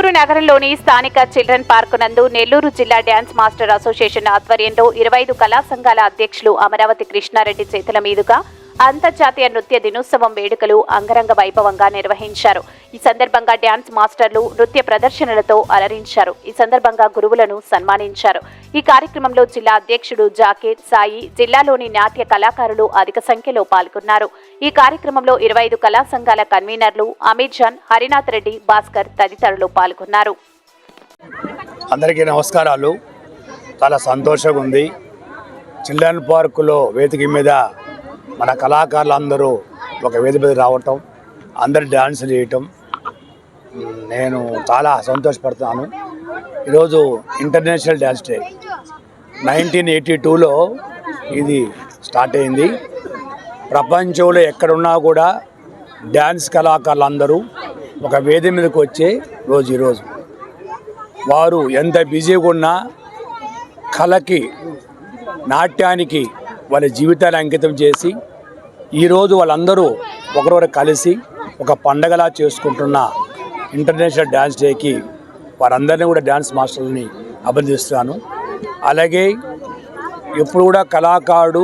నెల్లూరు నగరంలోని స్థానిక children park నందు నెల్లూరు జిల్లా డ్యాన్స్ మాస్టర్ అసోసియేషన్ ఆధ్వర్యంలో ఇరవై ఐదు కళా సంఘాల అధ్యక్షులు అమరావతి కృష్ణారెడ్డి చేతుల మీదుగా అంతర్జాతీయ నృత్య దినోత్సవం వేడుకలు అంగరంగ వైభవంగా నిర్వహించారు. ఈ సందర్భంగా డ్యాన్స్ మాస్టర్లు నృత్య ప్రదర్శనలతో అలరించారు. ఈ సందర్భంగా గురువులను సన్మానించారు. ఈ కార్యక్రమంలో జిల్లా అధ్యక్షుడు జాకీర్ సాయి జిల్లాలోని నాట్య కళాకారులు అధిక సంఖ్యలో పాల్గొన్నారు. ఈ కార్యక్రమంలో ఇరవై ఐదు కళా సంఘాల కన్వీనర్లు అమీర్ జాన్ హరినాథ్ రెడ్డి భాస్కర్ తదితరులు పాల్గొన్నారు. అందరికీ నమస్కారాలు. చాలా సంతోషంగా ఉంది. చిల్డ్రన్ పార్కులో వేదిక మీద మన కళాకారులు అందరూ ఒక వేదిక మీద రావటం అందరు డ్యాన్స్ చేయటం నేను చాలా సంతోషపడుతున్నాను. ఈరోజు international dance day. Nineteen eighty టూలో ఇది స్టార్ట్ అయింది. ప్రపంచంలో ఎక్కడున్నా కూడా డ్యాన్స్ కళాకారులు అందరూ ఒక వేదిక మీదకి వచ్చే రోజు ఈరోజు. వారు ఎంత బిజీగా ఉన్నా కళకి నాట్యానికి వాళ్ళ జీవితాన్ని అంకితం చేసి ఈరోజు వాళ్ళందరూ ఒకరొకరు కలిసి ఒక పండగలా చేసుకుంటున్న ఇంటర్నేషనల్ డ్యాన్స్ డేకి వారందరినీ కూడా డ్యాన్స్ మాస్టర్ని అభినందిస్తున్నాను. అలాగే ఎప్పుడు కూడా కళాకారుడు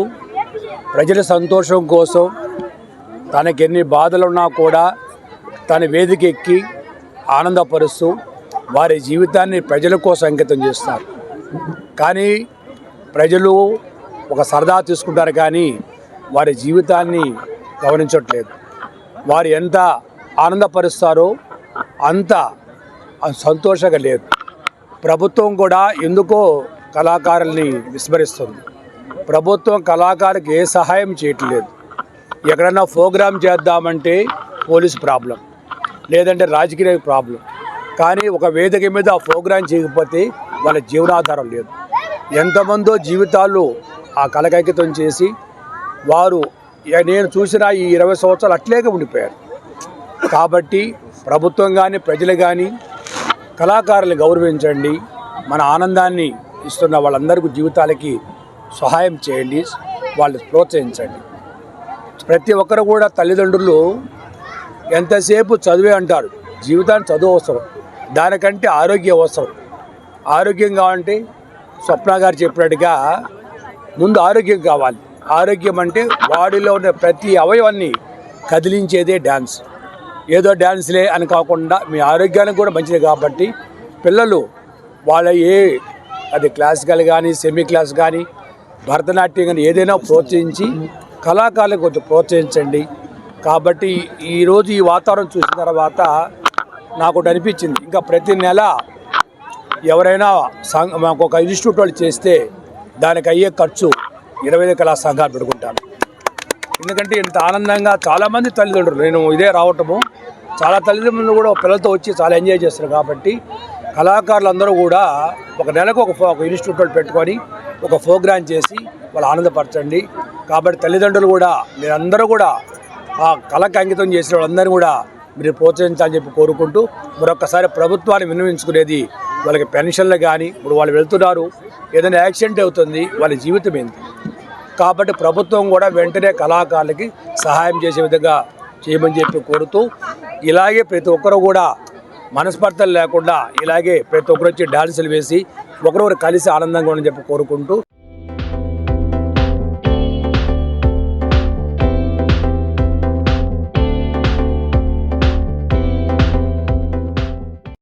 ప్రజల సంతోషం కోసం తనకి ఎన్ని బాధలున్నా కూడా తన వేదిక ఎక్కి ఆనందపరుస్తూ వారి జీవితాన్ని ప్రజల కోసం అంకితం చేస్తారు. కానీ ప్రజలు ఒక సరదా తీసుకుంటారు కానీ వారి జీవితాన్ని గమనించట్లేదు. వారు ఎంత ఆనందపరుస్తారో అంత సంతోషంగా లేదు. ప్రభుత్వం కూడా ఎందుకో కళాకారుల్ని విస్మరిస్తుంది. ప్రభుత్వం కళాకారుకి ఏ సహాయం చేయట్లేదు. ఎక్కడన్నా ప్రోగ్రామ్ చేద్దామంటే పోలీస్ ప్రాబ్లం లేదంటే రాజకీయ ప్రాబ్లం. కానీ ఒక వేదిక మీద ఆ ప్రోగ్రాం చేయకపోతే వాళ్ళ జీవనాధారం లేదు. ఎంతమందో జీవితాలు ఆ కలకైకితం చేసి వారు నేను చూసిన ఈ ఇరవై సంవత్సరాలు అట్లేగా ఉండిపోయారు. కాబట్టి ప్రభుత్వం కానీ ప్రజలు కానీ కళాకారులు గౌరవించండి. మన ఆనందాన్ని ఇస్తున్న వాళ్ళందరికీ జీవితాలకి సహాయం చేయండి. వాళ్ళు ప్రోత్సహించండి. ప్రతి ఒక్కరు కూడా తల్లిదండ్రులు ఎంతసేపు చదివే అంటారు. జీవితానికి చదువు అవసరం. దానికంటే ఆరోగ్యం అవసరం. ఆరోగ్యం కావాలంటే స్వప్న గారు చెప్పినట్టుగా ముందు ఆరోగ్యం కావాలి. ఆరోగ్యం అంటే బాడీలో ఉన్న ప్రతి అవయవాన్ని కదిలించేదే డ్యాన్స్ ఏదో డ్యాన్స్లే అని కాకుండా మీ ఆరోగ్యానికి కూడా మంచిది కాబట్టి పిల్లలు వాళ్ళ ఏ అది క్లాసికల్ కానీ సెమీ క్లాస్ కానీ భరతనాట్యం కానీ ఏదైనా ప్రోత్సహించి కళాకారులకు కొంచెం ప్రోత్సహించండి. కాబట్టి ఈరోజు ఈ వాతావరణం చూసిన తర్వాత నాకు ఒకటి అనిపించింది. ఇంకా ప్రతి నెల ఎవరైనా సంఘ మాకు ఒక ఇన్స్టిట్యూట్ వాళ్ళు చేస్తే దానికి అయ్యే ఖర్చు ఇరవై ఐదు కళా సంఘాలు పెట్టుకుంటాను. ఎందుకంటే ఇంత ఆనందంగా చాలామంది తల్లిదండ్రులు నేను ఇదే రావటము. చాలా తల్లిదండ్రులు కూడా పిల్లలతో వచ్చి చాలా ఎంజాయ్ చేస్తారు కాబట్టి కళాకారులందరూ కూడా ఒక నెలకు ఒక ఫో- ఒక ఇన్స్టిట్యూట్ పెట్టుకొని ఒక ప్రోగ్రామ్ చేసి వాళ్ళు ఆనందపరచండి. కాబట్టి తల్లిదండ్రులు కూడా మీరందరూ కూడా ఆ కళకు అంకితం చేసిన వాళ్ళందరినీ కూడా మీరు ప్రోత్సహించాలని చెప్పి కోరుకుంటూ మరొకసారి ప్రభుత్వాన్ని వినియోగించుకునేది వాళ్ళకి పెన్షన్లు కానీ ఇప్పుడు వాళ్ళు వెళ్తున్నారు. ఏదైనా యాక్సిడెంట్ అవుతుంది వాళ్ళ జీవితం ఏంటి? కాబట్టి ప్రభుత్వం కూడా వెంటనే కళాకారులకి సహాయం చేసే విధంగా చేయమని చెప్పి కోరుతూ ఇలాగే ప్రతి ఒక్కరు కూడా మనస్పర్ధలు లేకుండా ఇలాగే ప్రతి ఒక్కరు వచ్చి డాన్సులు వేసి ఒకరొకరు కలిసి ఆనందంగా ఉండని చెప్పి కోరుకుంటూ